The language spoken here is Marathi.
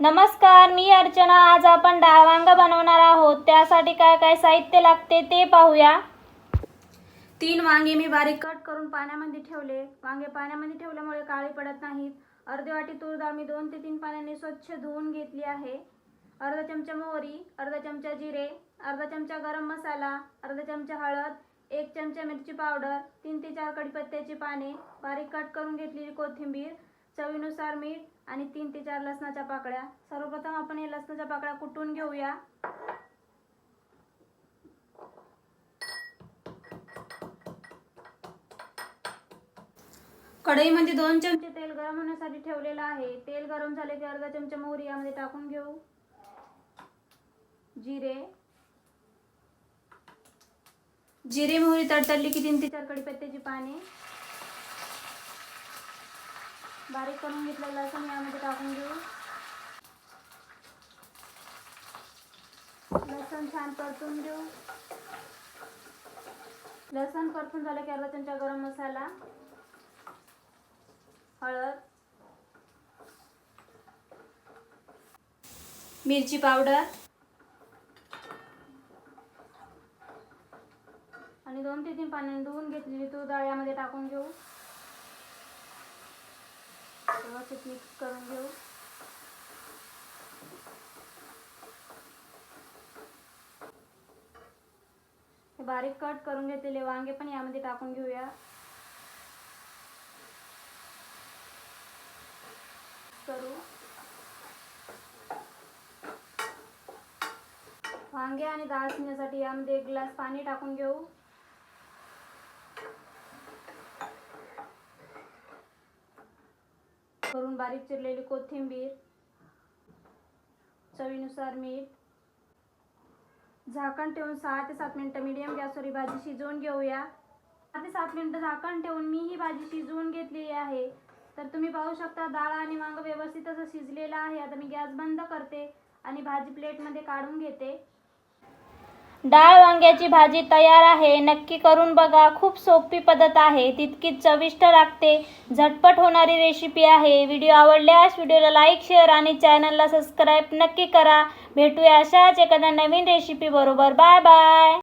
नमस्कार मी अर्चना. आज आपण डाळवांग बनवणार आहोत. त्यासाठी काय काय साहित्य लागते ते पाहूया. तीन वांगे मी बारीक कट करून पाण्यामध्ये ठेवले. वांगे पाण्यामध्ये ठेवल्यामुळे काळे पडत नाहीत. अर्धी वाटी तूर डाळ मी दोन ते तीन पाण्याने स्वच्छ धुवून घेतली आहे. अर्धा चमचा मोहरी अर्धा चमचा जिरे अर्धा चमचा गरम मसाला अर्धा चमचा हळद एक चमचा मिरची पावडर तीन ते चार कडीपत्त्याची पाने बारीक कट करून घेतलेली कोथिंबीर चवीनुसार मीठ आणि तीन ते चार लसणाच्या पाकळ्या. सर्वप्रथम आपण हे लसणाच्या पाकळ्या कुटून घेऊया. कढईमध्ये दोन चमचे तेल गरम होण्यासाठी ठेवलेलं आहे. तेल गरम झाले की अर्धा चमचा मोहरी यामध्ये टाकून घेऊ. जिरे. जिरे मोहरी तडतडली की तीन ते चार कढीपत्त्याची पाने. बारीक करून घेतलेलं लसूण यामध्ये टाकून घेऊ लसूण छान परतून घेऊ. लसूण परतून झालं की अर्धा चमचा गरम मसाला हळद मिरची पावडर आणि दोन ते तीन पाण्याने धुवून घेतलेली तूर डाळ यामध्ये टाकून घेऊ. व्यवस्थित मिक्स करून घेऊ. हे बारीक कट करून घेतलेले वांगे पण यामध्ये टाकून घेऊया. करू. वांगे आणि डाळ शिजण्यासाठी यामध्ये एक ग्लास पाणी टाकून घेऊ. करून बारीक चिरलेली कोथिंबीर चवीनुसार मीठ झाकण ठेवून सहा ते सात मिनिटं मिडियम गॅसवर ही भाजी शिजवून घेऊया. सहा ते सात मिनिटं झाकण ठेवून मी ही भाजी शिजवून घेतलेली आहे. तर तुम्ही पाहू शकता डाळ आणि वांग व्यवस्थित असं शिजलेलं आहे. आता मी गॅस बंद करते आणि भाजी प्लेटमध्ये काढून घेते. डाळ वांग्याची भाजी तयार आहे. नक्की करून बघा. खूप सोपी पद्धत आहे. तितकीच चविष्ट लागते. झटपट होणारी रेसिपी आहे. व्हिडिओ आवडल्यास व्हिडिओला लाईक शेअर आणि चॅनलला सबस्क्राईब नक्की करा. भेटूया अशाच एखाद्या नवीन रेसिपी बरोबर. Bye bye